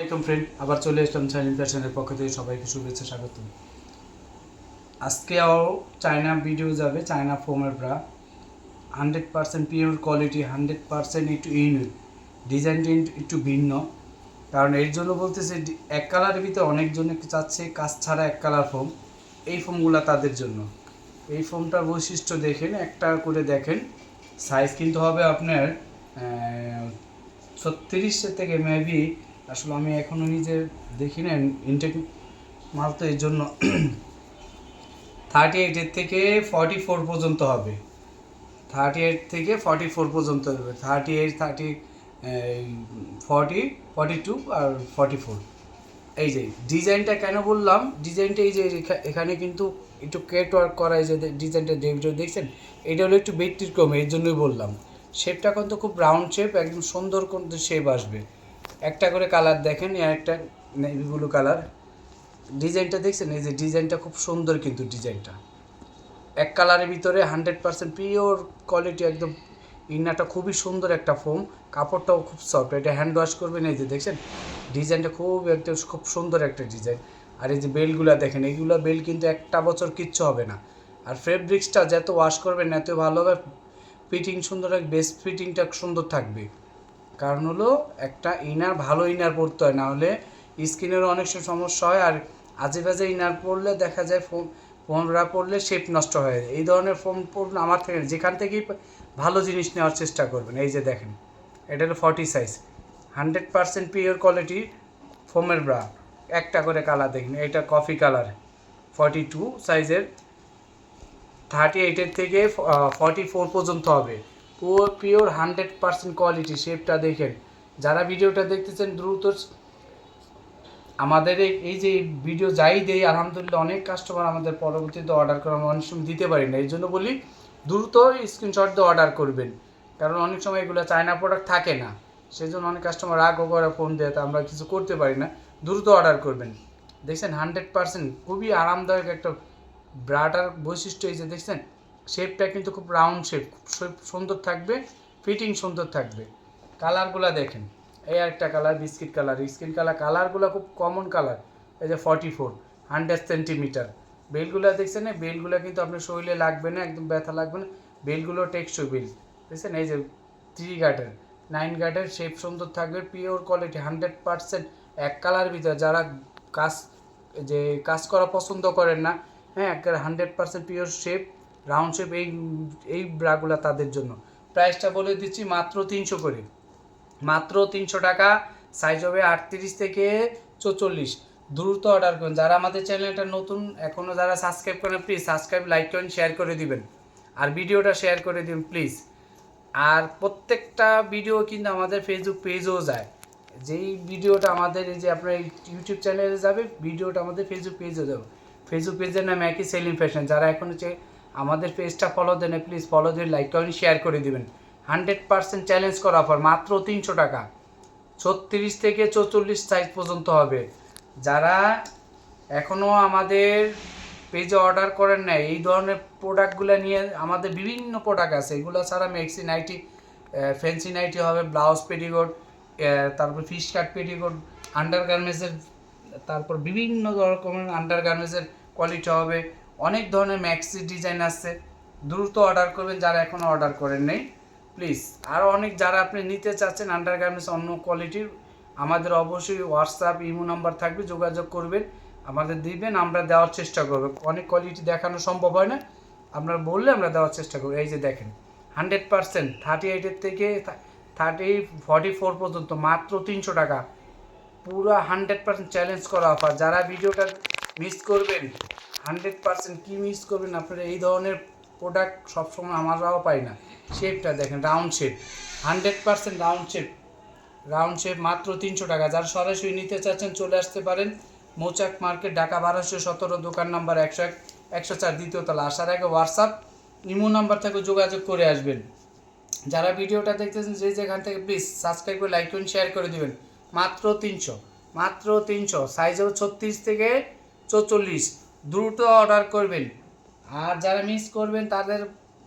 আসসালামাইকুম ফ্রেন্ড আবার চলে আসলাম চাইনিজ ফ্যাশনের পক্ষ থেকে সবাইকে শুভেচ্ছা স্বাগত আজকেও চায়না ভিডিও যাবে চায়না ফোমের bra hundred percent pure quality hundred percent একটু ইউনিক ডিজাইনটা একটু ভিন্ন। কারণ এর জন্য বলতেছে এক কালারের ভিতরে অনেকজন চাচ্ছে কাজ ছাড়া এক কালার ফোম এই ফোমগুলো তাদের জন্য। এই ফোমটার বৈশিষ্ট্য দেখেন, একটা করে দেখেন। সাইজ কিন্তু হবে আপনার ছত্রিশ থেকে মেবি আসলে আমি এখনও নিজে দেখি না ইনটেক মাল তো এর জন্য থার্টি এইটের থেকে ফর্টি ফোর পর্যন্ত হবে। থার্টি এইট থেকে ফর্টি ফোর পর্যন্ত হবে। Thirty eight thirty forty forty two আর ফর্টি ফোর এই যে ডিজাইনটা কেন বললাম? ডিজাইনটা এই যে এখানে কিন্তু একটু কেট ওয়ার্ক করা এই যে ডিজাইনটা যে দেখছেন, এটা হলো একটু ব্যতিক্রম, এর জন্যই বললাম। শেপটা কিন্তু খুব রাউন্ড শেপ একদম সুন্দর কিন্তু শেপ আসবে। একটা করে কালার দেখেন একটা নেভি ব্লু কালার ডিজাইনটা দেখছেন? এই যে ডিজাইনটা খুব সুন্দর কিন্তু ডিজাইনটা এক কালারের ভিতরে হান্ড্রেড পার্সেন্ট পিওর কোয়ালিটি একদম। ইনারটা খুবই সুন্দর একটা ফোম কাপড়টাও খুব সফট এটা হ্যান্ড ওয়াশ করবেন, এই যে দেখছেন? ডিজাইনটা খুব একটা, খুব সুন্দর একটা ডিজাইন আর এই যে বেলগুলো দেখেন, এইগুলো বেল কিন্তু একটা বছর কিচ্ছু হবে না। আর ফেব্রিক্সটা যত ওয়াশ করবেন, এত ভালো হবে ফিটিং সুন্দর বেস্ট ফিটিংটা সুন্দর থাকবে। কারণ হলো একটা ইনার ভালো ইনার পরতে হয় না হলে স্কিনেরও অনেক সমস্যা হয়, আর আজে বাজে ইনার পরলে দেখা যায় ফোম ফোমরা পরলে শেপ নষ্ট হয় এই ধরনের ফোম পরুন আমার থেকে যেখান থেকেই ভালো জিনিস নেওয়ার চেষ্টা করবেন। এই যে দেখেন, এটা হলো forty size hundred percent pure quality ফোমের ব্রা একটা করে কালার দেখুন, এটা কফি কালার ফর্টি টু সাইজের থার্টি এইটের থেকে ফর্টি ফোর পর্যন্ত হবে। পিওর হান্ড্রেড পার্সেন্ট কোয়ালিটি শেপটা দেখেন। যারা ভিডিওটা দেখতেছেন দ্রুত আমাদের এই- যে ভিডিও যাই দেই, আলহামদুলিল্লাহ অনেক কাস্টমার আমাদের পরবর্তীতে অর্ডার করে অনেক সময় দিতে পারি না। এই জন্য বলি, দ্রুত স্ক্রিনশট দিয়ে অর্ডার করবেন। কারণ অনেক সময় এগুলো চায়না প্রোডাক্ট থাকে না। সেই জন্য অনেক কাস্টমার রাগও করে ফোন দেয়, তা আমরা কিছু করতে পারি না। দ্রুত অর্ডার করবেন। দেখছেন হান্ড্রেড পার্সেন্ট খুবই আরামদায়ক একটা ব্রাটার বৈশিষ্ট্য এই যে, দেখছেন? শেপটা কিন্তু খুব রাউন্ড শেপ খুব সুন্দর থাকবে ফিটিং সুন্দর থাকবে। কালারগুলো দেখেন, এই একটা colour biscuit colour skin colour কালারগুলো খুব কমন কালার এই যে ফর্টি ফোর হান্ড্রেড সেন্টিমিটার বেলগুলো দেখছেন না বেলগুলো কিন্তু আপনার শরীরে লাগবে না, একদম ব্যথা লাগবে না। বেলগুলো টেকসই বেল দেখছেন? এই যে থ্রি গার্ডের নাইন গার্ডের শেপ সুন্দর থাকবে পিওর কোয়ালিটি হান্ড্রেড পার্সেন্ট এক কালার ভিতরে। যারা কাজ, যে কাজ করা পছন্দ করেন না হ্যাঁ এক hundred percent pure shape round shape এই এই ব্রাগুলো তাদের জন্য। প্রাইসটা বলে দিচ্ছি মাত্র তিনশো করে। মাত্র তিনশো টাকা সাইজ হবে আটত্রিশ থেকে চৌচল্লিশ। দ্রুত অর্ডার করুন। যারা আমাদের চ্যানেলটা নতুন এখনও যারা সাবস্ক্রাইব করেন প্লিজ সাবস্ক্রাইব লাইক করেন শেয়ার করে দিবেন। আর ভিডিওটা শেয়ার করে দিন প্লিজ আর প্রত্যেকটা ভিডিও কিন্তু আমাদের ফেসবুক পেজেও যায়। যেই ভিডিওটা আমাদের এই যে আপনার ইউটিউব চ্যানেলে যাবে, ভিডিওটা আমাদের ফেসবুক পেজে যাবে। ফেসবুক পেজের নাম একই সেলিং ফ্যাশন যারা এখন হচ্ছে আমাদের পেজটা ফলো দেন প্লিজ ফলো দিয়ে লাইক করেন শেয়ার করে দিবেন। হান্ড্রেড পার্সেন্ট চ্যালেঞ্জ করা অফার মাত্র তিনশো টাকা। ছত্রিশ থেকে চৌচল্লিশ সাইজ পর্যন্ত হবে। যারা এখনও আমাদের পেজে অর্ডার করেন না এই ধরনের প্রোডাক্টগুলো নিয়ে আমাদের বিভিন্ন প্রোডাক্ট আছে। এগুলো ছাড়া মেক্সি নাইটি ফ্যান্সি নাইটি হবে ব্লাউজ পেটিকোট তারপর ফিশ কাট পেটিকোট আন্ডার গার্মেন্টসের তারপর বিভিন্ন রকমের আন্ডার গার্মেন্টসের কোয়ালিটি হবে। অনেক ধরনের ম্যাক্সি ডিজাইন আছে। দ্রুত অর্ডার করবেন যারা এখনও অর্ডার করেন নেই। প্লিজ আরও অনেক যারা আপনি নিতে চাচ্ছেন আন্ডার গার্মেন্টস অন্য কোয়ালিটির আমাদের অবশ্যই হোয়াটসঅ্যাপ ইমো নাম্বার থাকবে, যোগাযোগ করবেন, আমাদের দিবেন, আমরা দেওয়ার চেষ্টা করব। অনেক কোয়ালিটি দেখানো সম্ভব হয় না। আপনারা বললে আমরা দেওয়ার চেষ্টা করব। এই যে দেখেন হান্ড্রেড পার্সেন্ট থার্টি এইটের থেকে থার্টি ফর্টি ফোর পর্যন্ত মাত্র তিনশো টাকা। পুরো হান্ড্রেড পার্সেন্ট চ্যালেঞ্জ করা অফার যারা ভিডিওটা মিস করবেন হান্ড্রেড পার্সেন্ট কী মিস করবেন আপনারা, এই ধরনের প্রোডাক্ট সবসময় আমরাও পাই না। শেপটা দেখেন round shape hundred percent round shape round shape মাত্র তিনশো টাকা, যারা সরাসরি নিতে চাচ্ছেন চলে আসতে পারেন। মৌচাক মার্কেট, ঢাকা বারোশো সতেরো, দোকান নাম্বার একশো এক, একশো চার, দ্বিতীয় তলা। আসার আগে হোয়াটসঅ্যাপ ইমো নাম্বার থেকে যোগাযোগ করে আসবেন। যারা ভিডিওটা দেখতেছেন, যে যেখান থেকে প্লিজ সাবস্ক্রাইব করে লাইক করুন শেয়ার করে দেবেন। মাত্র তিনশো মাত্র তিনশো সাইজ হবে ছত্রিশ থেকে চৌচল্লিশ, দ্রুত অর্ডার করবেন। আর যারা মিস করবেন, তাদের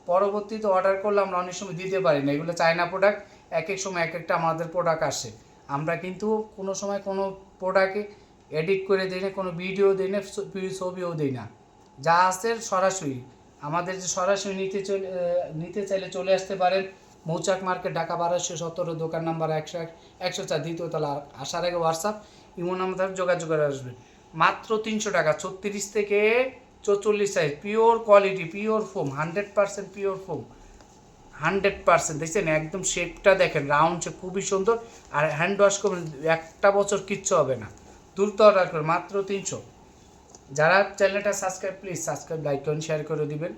পরবর্তীতে অর্ডার করলে আমরা অনেক সময় দিতে পারি না। এগুলো চায়না প্রোডাক্ট এক এক সময় এক একটা আমাদের প্রোডাক্ট আসে। আমরা কিন্তু কোনো সময় কোনো প্রোডাক্টে এডিট করে দিই না, কোনো ভিডিও দিই না ছবিও দিই না। যা আসে সরাসরি। আমাদের যে সরাসরি নিতে চলে নিতে চাইলে চলে আসতে পারেন। মৌচাক মার্কেট, ঢাকা বারোশো সতেরো, দোকান নাম্বার একশো এক, একশো চার, দ্বিতীয় তলা। আসার আগে হোয়াটসঅ্যাপ ইমো নাম্বার যোগাযোগ করে আসবেন। মাত্র তিনশো টাকা, ছত্রিশ থেকে চৌচল্লিশ size pure quality pure foam hundred percent pure foam hundred percent দেখছেন? একদম শেপটা দেখেন রাউন্ড শেপ খুবই সুন্দর। আর হ্যান্ড ওয়াশ করবেন, একটা বছর কিচ্ছু হবে না। দ্রুত অর্ডার করবেন, মাত্র তিনশো। যারা চ্যানেলটা সাবস্ক্রাইব প্লিজ সাবস্ক্রাইব লাইক করেন শেয়ার করে দিবেন।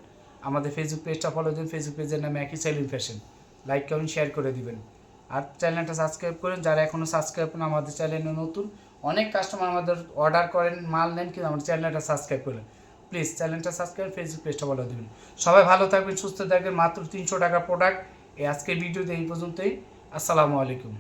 আমাদের ফেসবুক পেজটা ফলো দিন ফেসবুক পেজের নামে একই সেলিং ফ্যাশন লাইক করেন শেয়ার করে দিবেন। আর চ্যানেলটা সাবস্ক্রাইব করেন, যারা এখনও সাবস্ক্রাইব করেন, আমাদের চ্যানেলে নতুন অনেক কাস্টমার আমাদের অর্ডার করেন, মাল নেন, কিন্তু আমাদের চ্যানেলটা সাবস্ক্রাইব করেন প্লিজ চ্যানেলটা সাবস্ক্রাইব ফেসবুক পেজটা বলে দেবেন। সবাই ভালো থাকবেন, সুস্থ থাকবেন। মাত্র তিনশো টাকা প্রোডাক্ট এই আজকের ভিডিওতে এই পর্যন্তই। আসসালামু আলাইকুম।